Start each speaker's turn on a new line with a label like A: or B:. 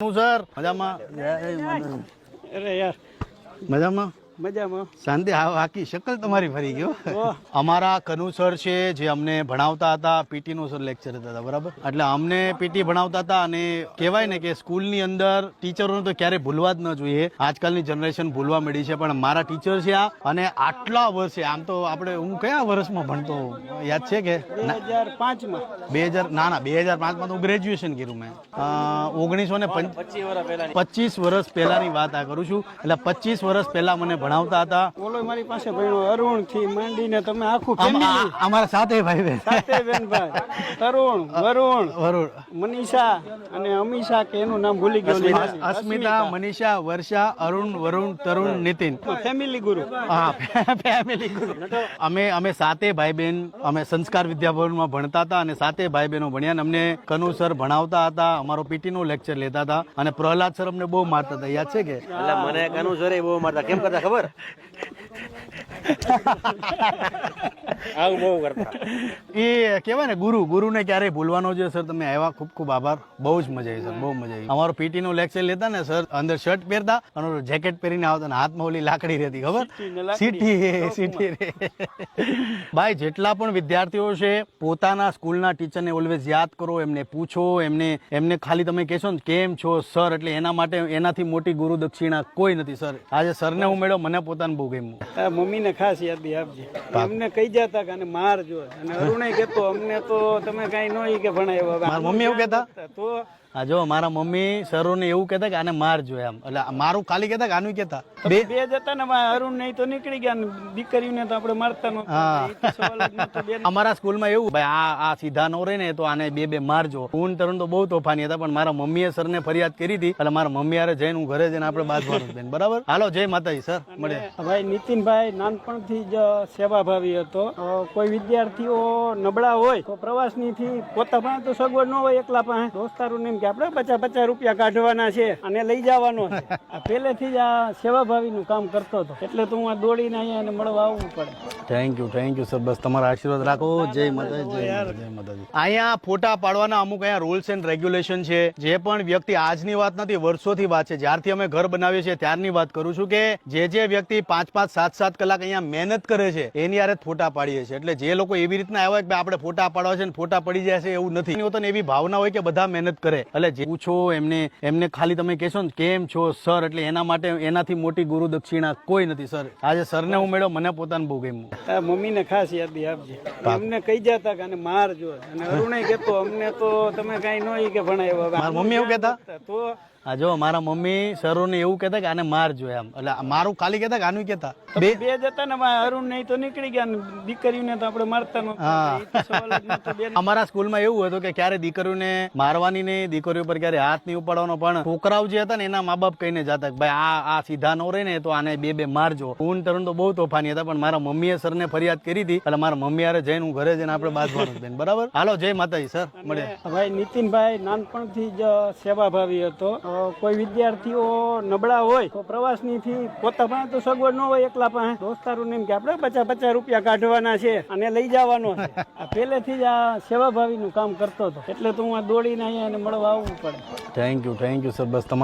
A: શું સર? મજામાં?
B: અરે યાર.
A: મજામાં?
B: મજામાં.
A: શાંતિ આખી શકલ તમારી ફરી ગયો અમારા કનુ સર છે જે અમને ભણાવતા હતા પીટી નો સર લેક્ચર હતા હતા, બરાબર? એટલે અમને પીટી ભણાવતા હતા અને કહેવાય ને કે સ્કૂલની અંદર ટીચરોને તો ક્યારે ભૂલવા જ ન જોઈએ. આજકાલની જનરેશન ભૂલવા મળી છે પણ મારા ટીચર છે આ અને આટલા વર્ષે આમ તો આપણે હું કયા વર્ષમાં ભણતો યાદ છે કે?
B: બે હજાર પાંચમાં.
A: બે હજાર ના ના બે હજાર પાંચમાં તો ગ્રેજ્યુએશન કર્યું મેં. ઓગણીસો ને
B: પચીસ વર્ષ પહેલા
A: પચીસ વર્ષ પહેલાની વાત આ કરું છું. એટલે પચીસ વર્ષ પહેલા મને ભણાવતા હતા.
B: ઓલો મારી પાસે ભણ્યો અરુણથી માંડીને તમે આખું ફેમિલી
A: અમારા સાથે ભાઈ બહેન
B: સાથે બેનભાઈ તરુણ વરુણ
A: વરુણ.
B: મનીષા અને અમીષા કે એનું નામ ભૂલી ગયો
A: અસ્મિતા મનીષા વર્ષા અરુણ વરુણ તરુણ નીતિન.
B: ફેમિલી ગુરુ
A: હા ફેમિલી ગુરુ અમે અમે સાતે ભાઈ બહેન અમે સંસ્કાર વિદ્યાભવનમાં ભણતા હતા અને સાતે ભાઈ બહેનો ભણ્યા અમને કનુ સર ભણાવતા હતા અમારો પીટી નું લેક્ચર લેતા હતા અને પ્રહલાદ સર અમને બહુ મારતા હતા. યાદ છે કે?
C: એટલે મને કનુ સરે બહુ મારતા. કેમ કરતા ખબર? embora. આવું બહુ કરતા.
A: એ કહેવાય ને ગુરુ. ગુરુને ક્યારેય ભૂલવાનો છે સર તમે આવ્યા ખૂબ ખૂબ આભાર. બહુ જ મજા આવી સર. બહુ મજા આવી. અમારો પીટી નું લેક્ચર લેતા ને સર અંદર શર્ટ પહેરતા અને જેકેટ પહેરીને આવતા હાથમાં ઓલી લાકડી રહેતી ખબર? સીટી સીટી રે ભાઈ જેટલા પણ વિદ્યાર્થીઓ છે પોતાના સ્કૂલના ટીચરને ઓલવેઝ યાદ કરો એમને પૂછો એમને એમને ખાલી તમે કહેશો ને કેમ છો સર? એટલે એના માટે એનાથી મોટી ગુરુ દક્ષિણા કોઈ નથી સર. આજે સરને હું મળ્યો મને પોતાને બહુ ગમ્યું.
B: આ મમ્મીને ખાસ યાદી આપજે. અમને કહી જતા કે માર જો. અને અરુણે કેતો અમને તો તમે કઈ ન કે ભણાવ્યો
A: મમ્મી એવું કહેતા?
B: તો
A: હા જો મારા મમ્મી સરોને એવું કહેતા કે આને મારજો એમ. એટલે મારું ખાલી કહેતા કે આનું કહેતા.
B: બે બે જતા ને અરુણ નહીં તો નીકળી ગયા દીકરીને તો આપણે મારતા. બેન.
A: અમારા સ્કૂલમાં એવું ભાઈ આ આ સીધા નો રહે ને તો આને બે બે મારજો હું તરુણ તો બહુ તોફાની હતા પણ મારા મમ્મીએ સરને ફરિયાદ કરી હતી. એટલે મારા મમ્મી હારે જઈને હું ઘરે જઈને આપણે બાજવાનું બેન. બરાબર? હાલો જય માતાજી સર. મળે
B: ભાઈ નીતિનભાઈ નાનપણથી જ સેવાભાવી હતો. કોઈ વિદ્યાર્થીઓ નબળા હોય તો પ્રવાસની થી પોતા પાસે તો સગવડ ન હોય એકલા પાસે. દોસ્તારું એમ કે આપણે પચાસ પચાસ રૂપિયા કાઢવાના છે અને લઈ જવાનો છે. પહેલેથી જ આ સેવાભાવીનું કામ કરતો હતો. એટલે તો હું આ દોડીને અહીંયા એને મળવા આવવું પડે.
A: Thank you thank you sir બસ તમારા આશીર્વાદ રાખો. જય માતા જય જય અહીંયા ફોટા પાડવાના અમુક અહીંયા રૂલ્સ એન્ડ રેગ્યુલેશન છે. જે પણ વ્યક્તિ આજની વાત નથી, વર્ષોથી વાત છે. જ્યારથી અમે ઘર બનાવીએ છીએ, ત્યારની વાત કરું છું કે જે જે વ્યક્તિ પાંચ પાંચ, સાત સાત કલાક અહીંયા મહેનત કરે છે, એની યારે ફોટા પાડીએ છીએ. એટલે જે લોકો એવી રીતના આવ્યા કે ભાઈ આપણે ફોટા પાડવા છે ને ફોટા પડી જાય છે એવું નથી. એની એવી ભાવના હોય કે બધા મહેનત કરે. એટલે જે પૂછો એમને એમને ખાલી તમે કહેશો ને કેમ છો સર? એટલે એના માટે એનાથી મોટી ગુરુ દક્ષિણા કોઈ નથી સર. આજે સરને હું મેળ્યો મને પોતાને બહુ ગમ્યું.
B: મમ્મી મમ્મીને ખાસ યાદી આપજે અમને કહી જતા કે માર જો. અને અરુણે કહેતો અમને તો તમે કાંઈ ન કે ભણાવ્યો.
A: મમ્મી એવું કહેતા?
B: તો
A: હા જો મારા મમ્મી સરુને એવું કહેતા કે આને મારજો એમ. એટલે મારું ખાલી કહેતા કે આનું કહેતા. બે
B: બે જતા ને અરુણ નહીં તો નીકળી ગયા દીકરીઓને તો આપણે મારતા. બેન
A: અમારા સ્કૂલમાં એવું હતું કે ક્યારે દીકરીઓને મારવાની નહીં દીકરીઓ પર ક્યારે હાથ નહીં ઉપાડવાનો પણ છોકરાઓ જે હતા ને એના મા બાપ કહીને જતા ભાઈ આ આ સીધા નો રહે ને તો આને બે બે મારજો. હું તરણ તો બહુ તોફાની હતા પણ મારા મમ્મીએ સરને ફરિયાદ કરી હતી. એટલે મારા મમ્મી આરે જઈને હું ઘરે જઈને આપણે બાંધવાનું બેન. બરાબર? હાલો જય માતાજી સર. મળે
B: ભાઈ નીતિનભાઈ નાનપણથી જ સેવાભાવી હતો. કોઈ વિદ્યાર્થીઓ નબળા હોય તો પ્રવાસની થી પોતા પાસે તો સગવડ ન હોય એકલા પાસે. દોસ્તારો એમ કે આપણે પચાસ પચાસ રૂપિયા કાઢવાના છે અને લઈ જવાનો આ પહેલેથી જ આ સેવાભાવીનું કામ કરતો હતો. એટલે તો હું આ દોડીને અહીંયા મળવા આવવું પડે.
A: Thank you thank you sir બસ તમારા